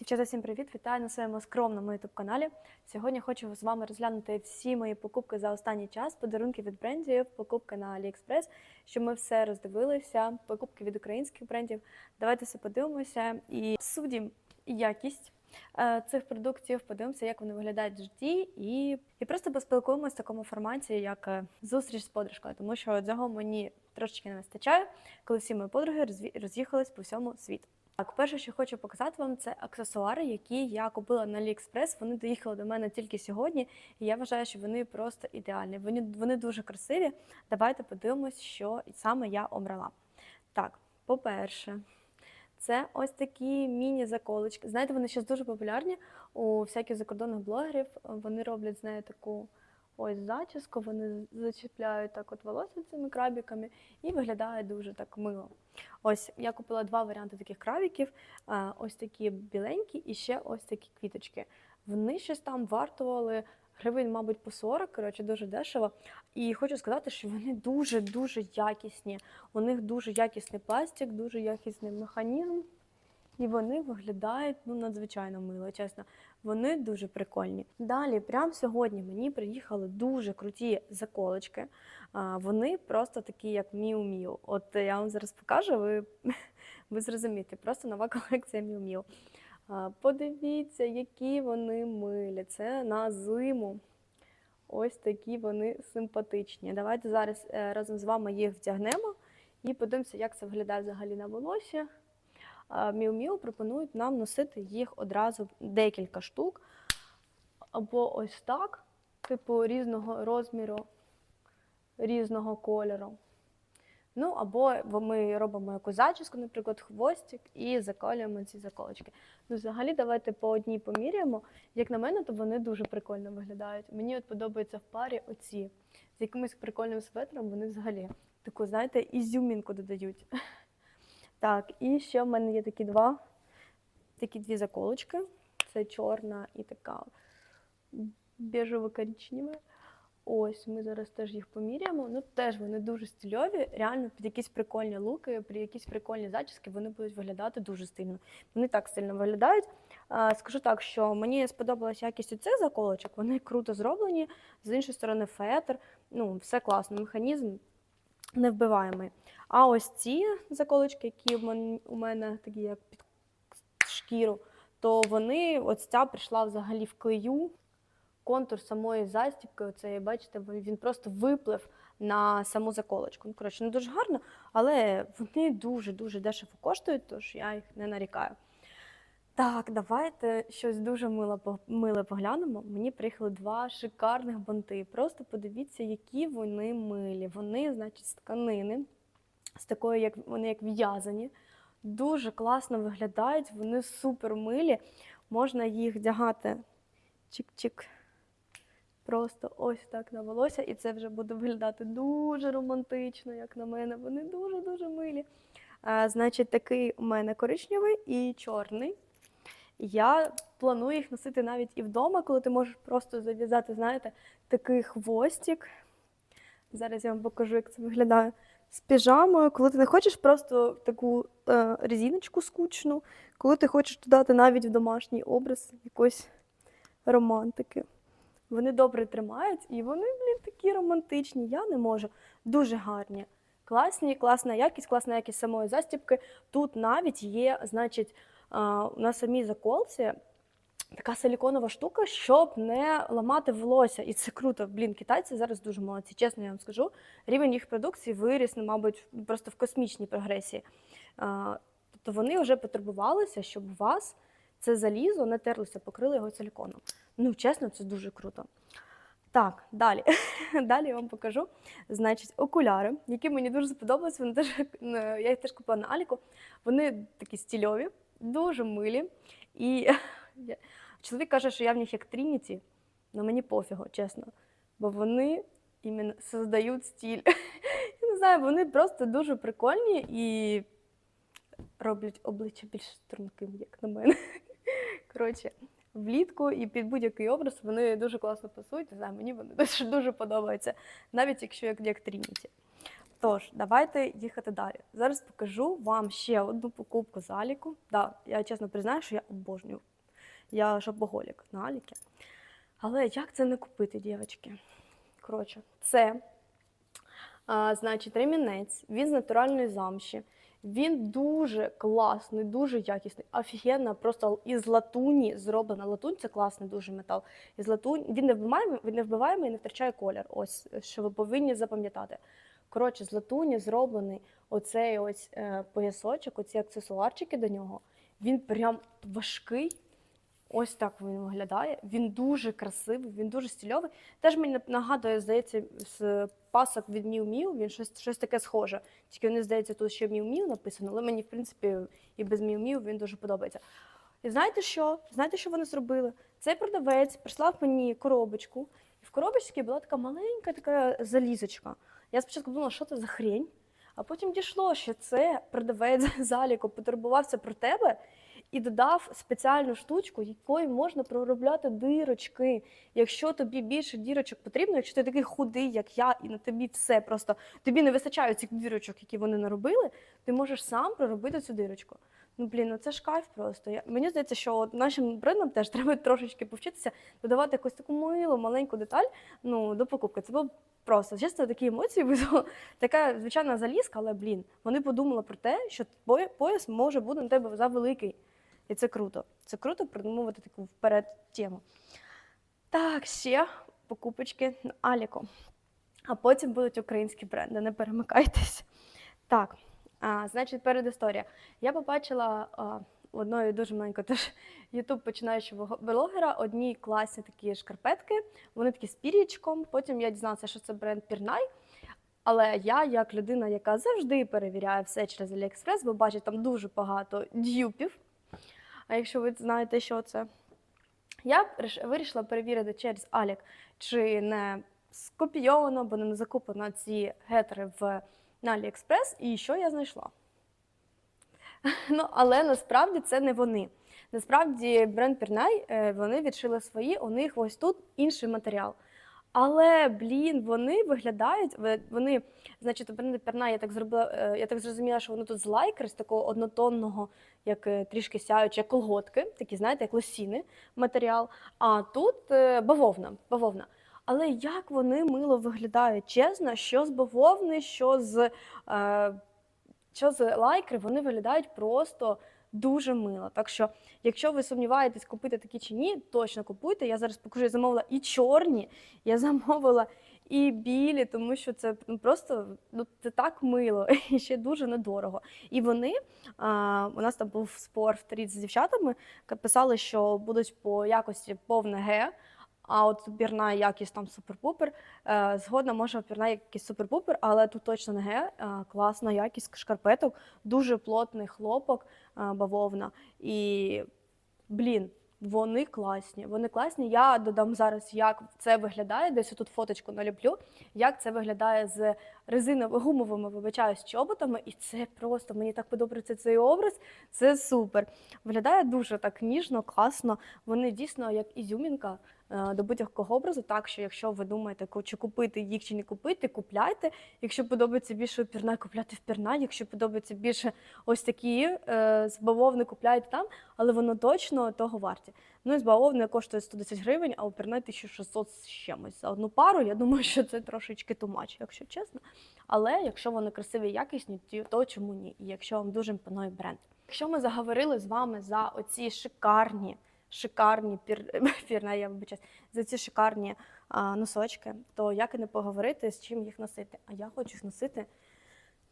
Дівчата, всім привіт! Вітаю на своєму скромному youtube каналі. Сьогодні хочу з вами розглянути всі мої покупки за останній час, подарунки від брендів, покупки на AliExpress, щоб ми все роздивилися, покупки від українських брендів. Давайте все подивимося і судім якість е, цих продуктів, подивимося, як вони виглядають в житті, і, і просто поспілкуємося в такому форматі, як е, зустріч з подружкою, тому що цього мені трошечки не вистачає, коли всі мої подруги роз'їхались по всьому світу. Так, перше, що хочу показати вам, це аксесуари, які я купила на AliExpress. Вони доїхали до мене тільки сьогодні, і я вважаю, що вони просто ідеальні. Вони, вони дуже красиві. Давайте подивимось, що саме я обрала. Так, по-перше, це ось такі міні-заколочки. Знаєте, вони зараз дуже популярні у всяких закордонних блогерів. Вони роблять з нею таку ось зачіску, вони зачіпляють так от волосся цими крабіками і виглядає дуже так мило. Ось я купила два варіанти таких крабіків. Ось такі біленькі і ще ось такі квіточки. Вони щось там вартували гривень, мабуть, по 40, коротше, дуже дешево. І хочу сказати, що вони дуже-дуже якісні. У них дуже якісний пластик, дуже якісний механізм. І вони виглядають ну, надзвичайно мило, чесно. Вони дуже прикольні. Далі, прямо сьогодні мені приїхали дуже круті заколочки. Вони просто такі, як Міу-Міу. От я вам зараз покажу, ви, ви зрозумієте, просто нова колекція Міу-Міу. Подивіться, які вони милі. Це на зиму. Ось такі вони симпатичні. Давайте зараз е, разом з вами їх вдягнемо і подивимося, як це виглядає взагалі на волосі. Міу-Міу пропонують нам носити їх одразу декілька штук. Або ось так, типу різного розміру, різного кольору. Ну, або ми робимо якусь зачіску, наприклад, хвостик, і заколюємо ці заколочки. Ну, взагалі, давайте по одній поміряємо. Як на мене, то вони дуже прикольно виглядають. Мені от подобаються в парі оці. З якимось прикольним светром вони взагалі таку, знаєте, ізюмінку додають. Так, і ще в мене є такі два, такі дві заколочки. Це чорна і така біжево-коричнева. Ось, ми зараз теж їх поміряємо. Ну, теж вони дуже стильові. Реально під якісь прикольні луки, під якісь прикольні зачіски вони будуть виглядати дуже стильно. Вони так стильно виглядають. Скажу так, що мені сподобалася якість у цих заколочок, вони круто зроблені. З іншої сторони, фетр, ну, все класно, механізм невбиваємий. А ось ці заколочки, які у мене такі як під шкіру, то вони, ось ця прийшла взагалі в клею. Контур самої застібки, оце, бачите, він просто виплив на саму заколочку. Ну, коротше, не дуже гарно, але вони дуже-дуже дешево коштують, тож я їх не нарікаю. Так, давайте щось дуже миле, миле поглянемо. Мені приїхали два шикарних банти. Просто подивіться, які вони милі. Вони, значить, з тканини, з такої, як вони як в'язані. Дуже класно виглядають, вони супер милі. Можна їх вдягати чик-чик. Просто ось так на волосся, і це вже буде виглядати дуже романтично, як на мене. Вони дуже-дуже милі. А, значить, такий у мене коричневий і чорний. Я планую їх носити навіть і вдома, коли ти можеш просто зав'язати, знаєте, такий хвостик. Зараз я вам покажу, як це виглядає. З піжамою, коли ти не хочеш просто таку е, резиночку скучну, коли ти хочеш додати навіть в домашній образ якоїсь романтики. Вони добре тримають і вони, блін, такі романтичні. Я не можу. Дуже гарні. Класні, класна якість, класна якість самої застібки. Тут навіть є, значить, на самій заколці така силіконова штука, щоб не ламати волосся. І це круто. Блін, китайці зараз дуже молодці. Чесно, я вам скажу. Рівень їх продукції виріс, ну, мабуть, просто в космічній прогресії. Тобто вони вже потребувалися, щоб у вас це залізо не терлося, покрили його силіконом. Ну, чесно, це дуже круто. Так, далі. далі я вам покажу. Значить, окуляри, які мені дуже сподобалися. Вони теж, е, я їх теж купила на Аліку. Вони такі стільові, дуже милі. І чоловік каже, що я в них як Трініті, але мені пофігу, чесно. Бо вони іменно создають стіль. Я не знаю, вони просто дуже прикольні і роблять обличчя більш струнким, як на мене. Коротше, влітку і під будь-який образ вони дуже класно пасують. Не знаю, мені вони дуже, дуже подобаються, навіть якщо як, як Трініті. Тож, давайте їхати далі. Зараз покажу вам ще одну покупку з Аліку. Да, я чесно признаю, що я обожнюю. Я шопоголік на Аліки. Але як це не купити, дівчатки? Коротше, це, а, значить, ремінець, він з натуральної замші. Він дуже класний, дуже якісний, офігенно, просто із латуні зроблена. Латунь це класний дуже метал. Із латунь він не вбиваємий, він не вбиваємий і не втрачає колір. Ось що ви повинні запам'ятати. Коротше, з латуні зроблений оцей ось е, поясочок, оці аксесуарчики до нього. Він прям важкий. Ось так він виглядає. Він дуже красивий, він дуже стильовий. Теж мені нагадує, здається, з пасок від Miu Miu, він щось, щось таке схоже. Тільки вони, здається, тут ще Miu Miu написано, але мені, в принципі, і без Miu Miu він дуже подобається. І знаєте що? Знаєте, що вони зробили? Цей продавець прислав мені коробочку, і в коробочці була така маленька така залізочка. Я спочатку думала, що це за хрень, а потім дійшло, що це продавець заліку потурбувався про тебе і додав спеціальну штучку, якою можна проробляти дирочки. Якщо тобі більше дірочок потрібно, якщо ти такий худий, як я, і на тобі все просто тобі не вистачає цих дірочок, які вони наробили, ти можеш сам проробити цю дирочку. Ну блін, ну це ж кайф просто. Я, мені здається, що от нашим брендам теж треба трошечки повчитися додавати якусь таку милу, маленьку деталь ну, до покупки. Це було просто. Чесно, такі емоції визвало. Така звичайна залізка, але блін, вони подумали про те, що пояс може бути на тебе завеликий. І це круто. Це круто придумувати таку вперед тему. Так, ще покупочки на Аліко. А потім будуть українські бренди, не перемикайтесь. Так, а, значить, передісторія. Я побачила а, одної дуже маленької теж ютуб починаючого блогера одні класні такі шкарпетки. Вони такі з пір'ячком. Потім я дізналася, що це бренд Пірнай. Але я, як людина, яка завжди перевіряє все через Аліекспрес, бо бачить там дуже багато дюпів. А якщо ви знаєте, що це, я вирішила перевірити через Алік, чи не скопійовано, або не закуплено ці гетери в на Аліекспрес, і що я знайшла. Ну, але насправді це не вони. Насправді бренд Пірнай, е, вони відшили свої, у них ось тут інший матеріал. Але, блін, вони виглядають, вони, значить, у бренду Пірнай, я так зробила, е, я так зрозуміла, що воно тут з лайкри, з такого однотонного, як е, трішки сяючі, як колготки, такі, знаєте, як лосіни матеріал. А тут бавовна, бавовна. Але як вони мило виглядають, чесно, що з бавовни, що з, е, що з лайкри, вони виглядають просто дуже мило. Так що, якщо ви сумніваєтесь, купити такі чи ні, точно купуйте. Я зараз покажу, я замовила і чорні, я замовила і білі, тому що це ну, просто ну, це так мило і ще дуже недорого. І вони, а, у нас там був спор в тріт з дівчатами, писали, що будуть по якості повне Г. А от бірна якість там супер-пупер. Е, згодна, може бірна якість супер-пупер, але тут точно не ге. Класна якість шкарпеток, дуже плотний хлопок, е, бавовна. І блін, вони класні. Вони класні. Я додам зараз, як це виглядає. Десь тут фоточку наліплю, як це виглядає з резиновими гумовими, вибачаюсь, чоботами. І це просто мені так подобається цей образ. Це супер. Виглядає дуже так ніжно, класно. Вони дійсно як ізюмінка до будь-якого образу. Так що, якщо ви думаєте, чи купити їх, чи не купити, купляйте. Якщо подобається більше пірна, купляйте в пірна. Якщо подобається більше ось такі е, з бавовни, купляйте там, але воно точно того варті. Ну і з бавовни коштує 110 гривень, а у пірна 1600 з чимось за одну пару. Я думаю, що це трошечки тумач, якщо чесно. Але якщо вони красиві і якісні, то- чому ні? І якщо вам дуже імпонує бренд. Якщо ми заговорили з вами за оці шикарні, шикарні пір, пірна, я вибачаюсь, за ці шикарні а, носочки, то як і не поговорити, з чим їх носити. А я хочу їх носити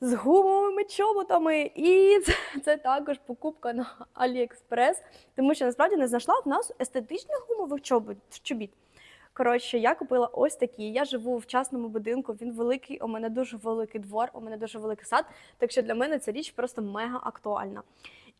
з гумовими чоботами. І це, це також покупка на AliExpress, тому що насправді не знайшла в нас естетичних гумових чобот, чобіт. Коротше, я купила ось такі. Я живу в частному будинку, він великий, у мене дуже великий двор, у мене дуже великий сад. Так що для мене ця річ просто мега актуальна.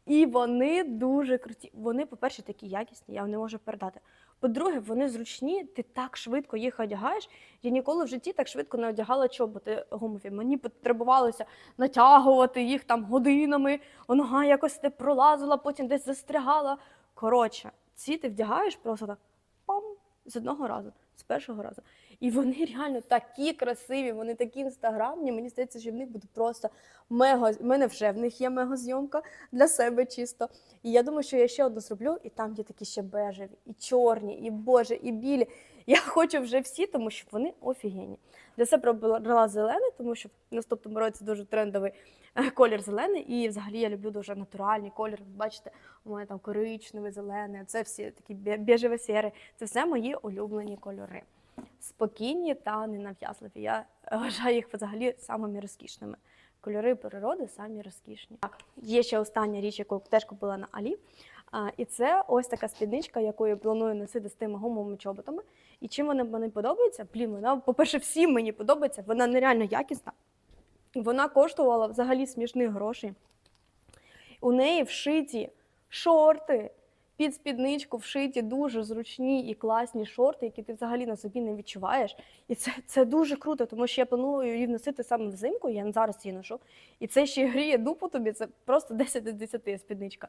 І вони дуже круті. Вони, по-перше, такі якісні, я не можу передати. По-друге, вони зручні, ти так швидко їх одягаєш. Я ніколи в житті так швидко не одягала чоботи гумові. Мені потребувалося натягувати їх там годинами, нога якось не пролазила, потім десь застрягала. Коротше, ці ти вдягаєш просто так пам, з одного разу. з першого разу. І вони реально такі красиві, вони такі інстаграмні. Мені здається, що в них буде просто мега. У мене вже в них є мега-зйомка для себе чисто. І я думаю, що я ще одну зроблю, і там є такі ще бежеві, і чорні, і боже, і білі. Я хочу вже всі, тому що вони офігенні. Для себе обрала зелений, тому що в наступному році дуже трендовий е, колір зелений. І взагалі я люблю дуже натуральні кольори. Бачите, у мене там коричневий, зелений, це всі такі біжево сірі Це все мої улюблені кольори. Спокійні та ненав'язливі. Я вважаю їх взагалі самими розкішними. Кольори природи самі розкішні. Так, є ще остання річ, яку теж купила на Алі. А, і це ось така спідничка, яку я планую носити з тими гумовими чоботами. І чим вона мені подобається? Блін, вона, по-перше, всім мені подобається, вона нереально якісна. Вона коштувала взагалі смішних грошей. У неї вшиті шорти. Під спідничку вшиті дуже зручні і класні шорти, які ти взагалі на собі не відчуваєш. І це, це дуже круто, тому що я планую її носити саме взимку, я зараз її ношу. І це ще гріє дупу тобі, це просто 10 з 10 спідничка.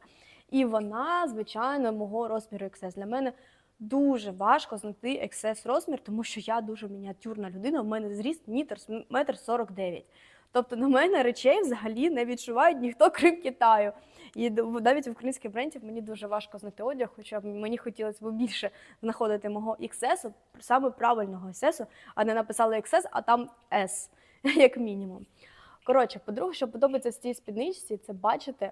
І вона, звичайно, мого розміру XS. Для мене дуже важко знайти XS розмір, тому що я дуже мініатюрна людина. У мене зріст метр 49. Тобто на мене речей взагалі не відчувають ніхто, крім Китаю. І навіть в українських брендів мені дуже важко знайти одяг, хоча б мені хотілося б більше знаходити мого XS, саме правильного XS, а не написали XS, а там S, як мінімум. Коротше, по-друге, що подобається з цій спідничці, це бачите,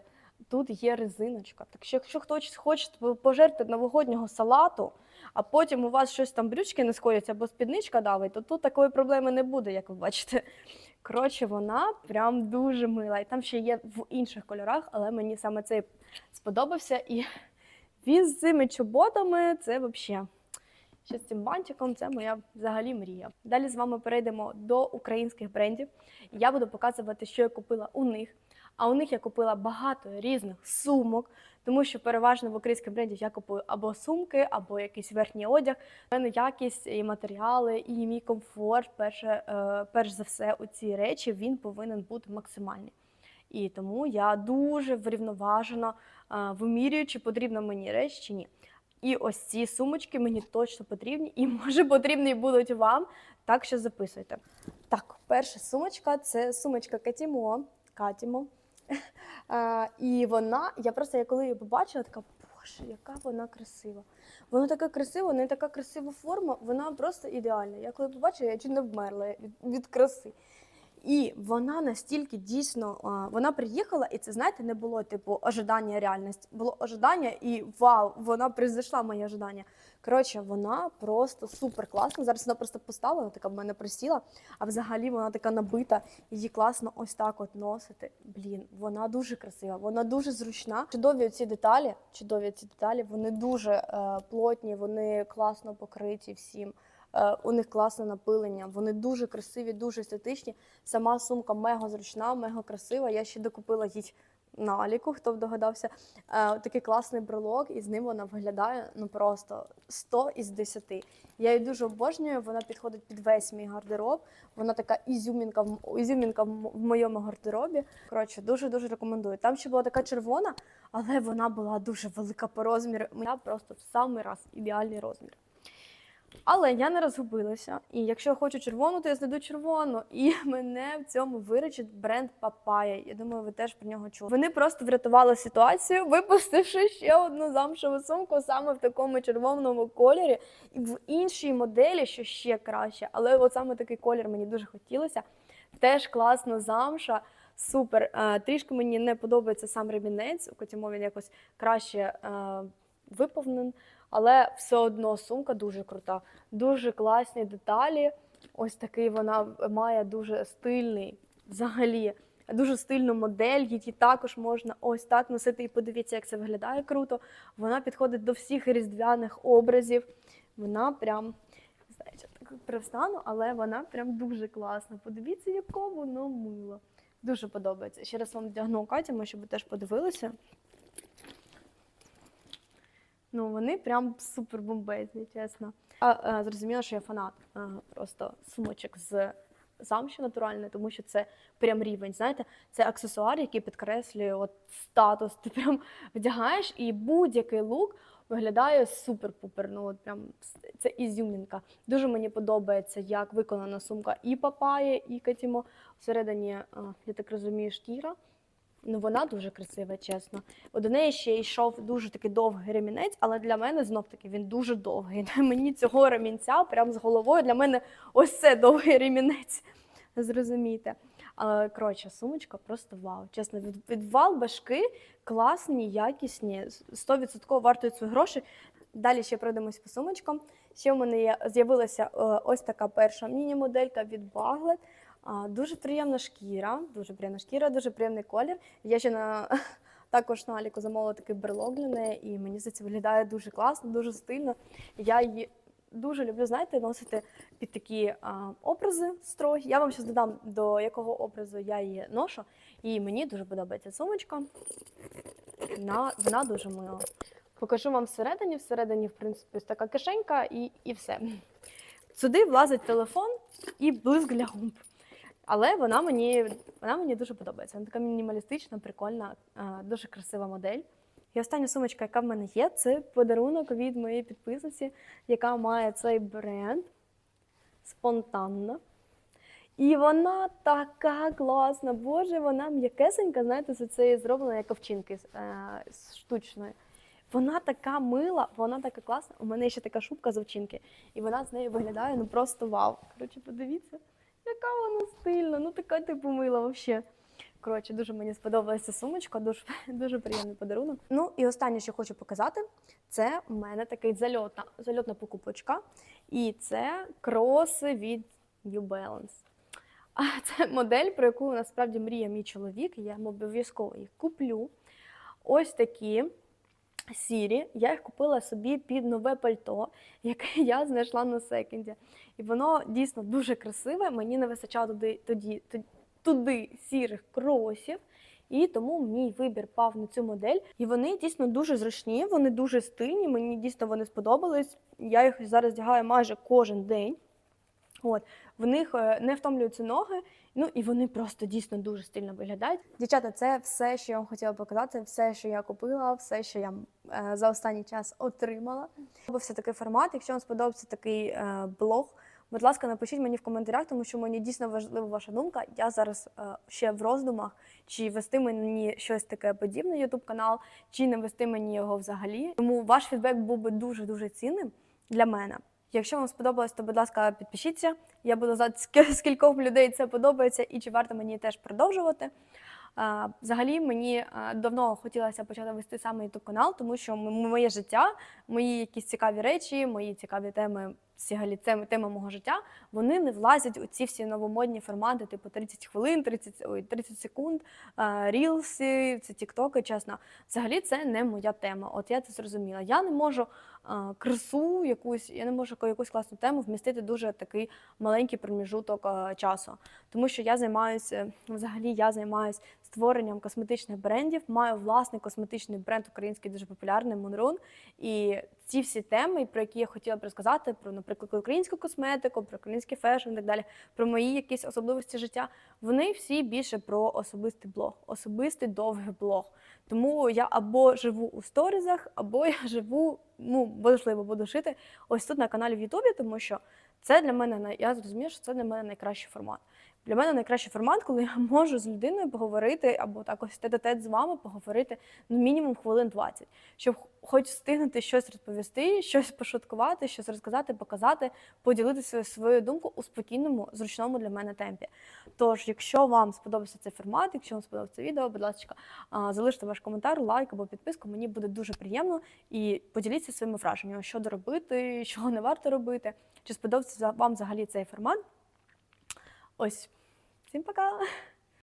тут є резиночка. Так що, якщо хтось хоче пожерти новогоднього салату, а потім у вас щось там брючки не сходяться або спідничка давить, то тут такої проблеми не буде, як ви бачите. Коротше, вона прям дуже мила. І там ще є в інших кольорах, але мені саме цей сподобався. І він з цими чоботами це взагалі. Ще з цим бантиком це моя взагалі мрія. Далі з вами перейдемо до українських брендів. Я буду показувати, що я купила у них. А у них я купила багато різних сумок, тому що переважно в українських брендів я купую або сумки, або якийсь верхній одяг. У мене якість і матеріали, і мій комфорт, перше, е, перш за все, у ці речі він повинен бути максимальний. І тому я дуже врівноважено е, вимірюю, чи потрібна мені реч, чи ні. І ось ці сумочки мені точно потрібні, і може потрібні будуть вам. Так що записуйте. Так, перша сумочка це сумочка Катімо. Катімо. А, і вона, я просто я коли її побачила, така боже, яка вона красива. Вона така красива, не така красива форма, вона просто ідеальна. Я коли побачила, я чуть не вмерла від, від краси. І вона настільки дійсно вона приїхала, і це знаєте, не було типу ожидання реальності. Було ожидання, і вау, вона призайшла моє ожидання. Коротше, вона просто супер класна. Зараз вона просто поставлена, така в мене присіла, а взагалі вона така набита, її класно ось так от носити. Блін, вона дуже красива, вона дуже зручна. Чудові ці деталі, чудові ці деталі, вони дуже е, плотні, вони класно покриті всім. Е, у них класне напилення, вони дуже красиві, дуже естетичні. Сама сумка мега зручна, мега красива. Я ще докупила їй на Аліку, хто б догадався. Е, такий класний брелок, і з ним вона виглядає ну просто 100 із 10. Я її дуже обожнюю, вона підходить під весь мій гардероб. Вона така ізюмінка, в- ізюмінка в моєму гардеробі. Коротше, дуже-дуже рекомендую. Там ще була така червона, але вона була дуже велика по розміру. Я просто в самий раз ідеальний розмір. Але я не розгубилася. І якщо я хочу червону, то я знайду червону. І мене в цьому виручить бренд Папая. Я думаю, ви теж про нього чули. Вони просто врятували ситуацію, випустивши ще одну замшеву сумку саме в такому червоному кольорі, і в іншій моделі, що ще краще. Але от саме такий колір мені дуже хотілося. Теж класна замша. Супер. Е, Трішки мені не подобається сам ремінець. У Котімо він якось краще е, виповнений. Але все одно сумка дуже крута, дуже класні деталі. Ось такий вона має дуже стильний, взагалі, дуже стильну модель. Її також можна ось так носити. І подивіться, як це виглядає круто. Вона підходить до всіх різдвяних образів. Вона прям, не знаю, чи так привстану, але вона прям дуже класна. Подивіться, яке воно мило. Дуже подобається. Ще раз вам вдягну Катя, щоб теж подивилися. Ну, вони прям супер бомбезні, чесно. А, е, зрозуміло, що я фанат е, просто сумочок з замші натуральної, тому що це прям рівень. Знаєте, це аксесуар, який підкреслює от статус. Ти прям вдягаєш і будь-який лук виглядає супер-пупер. Ну от прям це ізюмінка. Дуже мені подобається, як виконана сумка і папає, і Катімо. Всередині, а, я так розумію, шкіра. Ну, вона дуже красива, чесно. До неї ще йшов дуже такий довгий ремінець, але для мене знов таки він дуже довгий. Мені цього ремінця прям з головою. Для мене ось це довгий ремінець. Зрозумійте. Але коротше, сумочка просто вау. Чесно, від, відвал башки класні, якісні, 100% вартують свої гроші. Далі ще пройдемось по сумочкам. Ще в мене є, з'явилася е, ось така перша міні-моделька від Baglet. Дуже приємна шкіра, дуже приємна шкіра, дуже приємний колір. Я ще на також на Аліку замовила такий берлог для неї, і мені здається, виглядає дуже класно, дуже стильно. Я її дуже люблю, знаєте, носити під такі а, образи строгі. Я вам зараз додам, до якого образу я її ношу. І мені дуже подобається сумочка. Вона, вона дуже мила. Покажу вам всередині. Всередині, в принципі, ось така кишенька і, і все. Сюди влазить телефон і блиск для губ. Але вона мені, вона мені дуже подобається. Вона така мінімалістична, прикольна, дуже красива модель. І остання сумочка, яка в мене є, це подарунок від моєї підписниці, яка має цей бренд спонтанно. І вона така класна, боже, вона м'якесенька, знаєте, з цієї зроблена як овчинки е, з штучної. Вона така мила, вона така класна. У мене ще така шубка з овчинки, і вона з нею виглядає ну просто вау. Коротше, подивіться, яка вона стильна, ну така типу мила взагалі. Коротше, дуже мені сподобалася сумочка, дуже, дуже приємний подарунок. Ну і останнє, що хочу показати, це у мене такий зальотна, зальотна покупочка. І це кроси від New Balance. А це модель, про яку насправді мріє мій чоловік. Я обов'язково їх куплю. Ось такі сірі. Я їх купила собі під нове пальто, яке я знайшла на секенді. І воно дійсно дуже красиве. Мені не вистачало туди, туди, туди сірих кросів. І тому мій вибір пав на цю модель. І вони дійсно дуже зручні, вони дуже стильні. Мені дійсно вони сподобались. Я їх зараз вдягаю майже кожен день. От в них е, не втомлюються ноги, ну і вони просто дійсно дуже стильно виглядають. Дівчата, це все, що я вам хотіла показати, все, що я купила, все, що я е, за останній час отримала. Сподобався такий формат. Якщо вам сподобався такий е, блог, будь ласка, напишіть мені в коментарях, тому що мені дійсно важлива ваша думка. Я зараз ще в роздумах, чи вести мені щось таке подібне YouTube канал, чи не вести мені його взагалі. Тому ваш фідбек був би дуже дуже цінним для мене. Якщо вам сподобалось, то будь ласка, підпишіться. Я буду знати, ск- скількох людей це подобається і чи варто мені теж продовжувати. Взагалі мені давно хотілося почати вести саме youtube канал, тому що моє життя, мої якісь цікаві речі, мої цікаві теми, взагалі теми, теми мого життя, вони не влазять у ці всі новомодні формати, типу 30 хвилин, 30, ой, 30 секунд, рілси, це тіктоки, чесно. Взагалі це не моя тема. От я це зрозуміла. Я не можу красу, якусь, я не можу якусь класну тему вмістити дуже такий маленький проміжуток часу. Тому що я займаюся, взагалі я займаюся створенням косметичних брендів, маю власний косметичний бренд український дуже популярний Монрун. І ці всі теми, про які я хотіла б розказати, про, наприклад, українську косметику, про український фешн і так далі, про мої якісь особливості життя, вони всі більше про особистий блог, особистий довгий блог. Тому я або живу у сторізах, або я живу, ну можливо, буду жити ось тут на каналі в Ютубі, тому що це для мене я зрозуміла, що це для мене найкращий формат. Для мене найкращий формат, коли я можу з людиною поговорити, або так ось тет-а-тет з вами поговорити ну, мінімум хвилин 20, щоб хоч встигнути щось розповісти, щось пошуткувати, щось розказати, показати, поділитися свою думку у спокійному, зручному для мене темпі. Тож, якщо вам сподобався цей формат, якщо вам сподобалося це відео, будь ласка, залиште ваш коментар, лайк або підписку. Мені буде дуже приємно і поділіться своїми враженнями, що доробити, що не варто робити. Чи сподобався вам взагалі цей формат? Ось, всім пока!